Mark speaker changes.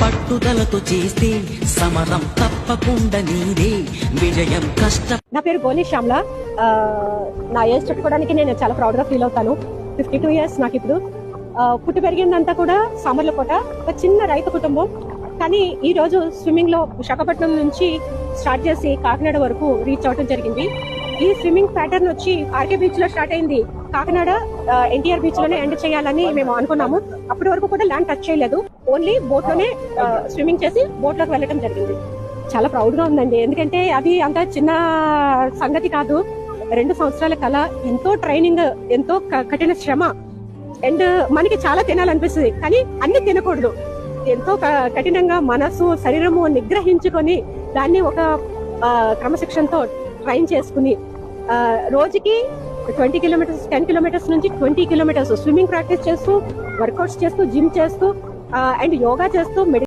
Speaker 1: పట్టుదలతో చేస్తే సమరం తప్పకుండా నీదే. విజయం కష్టం
Speaker 2: నా పేరు గోలి శ్యామ్ల. నా ఏజ్ చెప్పుకోవడానికి నేను చాలా ప్రౌడ్గా ఫీల్ అవుతాను. ఫిఫ్టీ టూ ఇయర్స్ నాకు ఇప్పుడు. పుట్టి పెరిగిందంతా కూడా సామర్లకోట. ఒక చిన్న రైతు కుటుంబం. కానీ ఈ రోజు స్విమ్మింగ్లో విశాఖపట్నం నుంచి స్టార్ట్ చేసి కాకినాడ వరకు రీచ్ అవడం జరిగింది. ఈ స్విమ్మింగ్ ప్యాటర్న్ వచ్చి ఆర్కే బీచ్లో స్టార్ట్ అయింది. కాకినాడ ఎన్టీఆర్ బీచ్లోనే ఎండ్ చేయాలని మేము అనుకున్నాము. అప్పటి వరకు కూడా ల్యాండ్ టచ్ చేయలేదు. ఓన్లీ బోట్లోనే స్విమ్మింగ్ చేసి బోట్లోకి వెళ్ళడం జరిగింది. చాలా ప్రౌడ్గా ఉందండి. ఎందుకంటే అది అంత చిన్న సంగతి కాదు. రెండు సంవత్సరాల కళ ఎంతో ట్రైనింగ్ ఎంతో క- కఠిన శ్రమ. అండ్ మనకి చాలా తినాలనిపిస్తుంది కానీ అన్ని తినకూడదు. ఎంతో క- కఠినంగా మనసు శరీరము నిగ్రహించుకొని దాన్ని ఒక క్రమశిక్షణతో ట్రైన్ చేసుకుని రోజుకి ట్వంటీ కిలోమీటర్స్ టెన్ కిలోమీటర్స్ నుంచి ట్వంటీ కిలోమీటర్స్ స్విమ్మింగ్ ప్రాక్టీస్ చేస్తూ వర్కౌట్స్ చేస్తూ జిమ్ చేస్తూ అండ్ యోగా చేస్తూ మెడి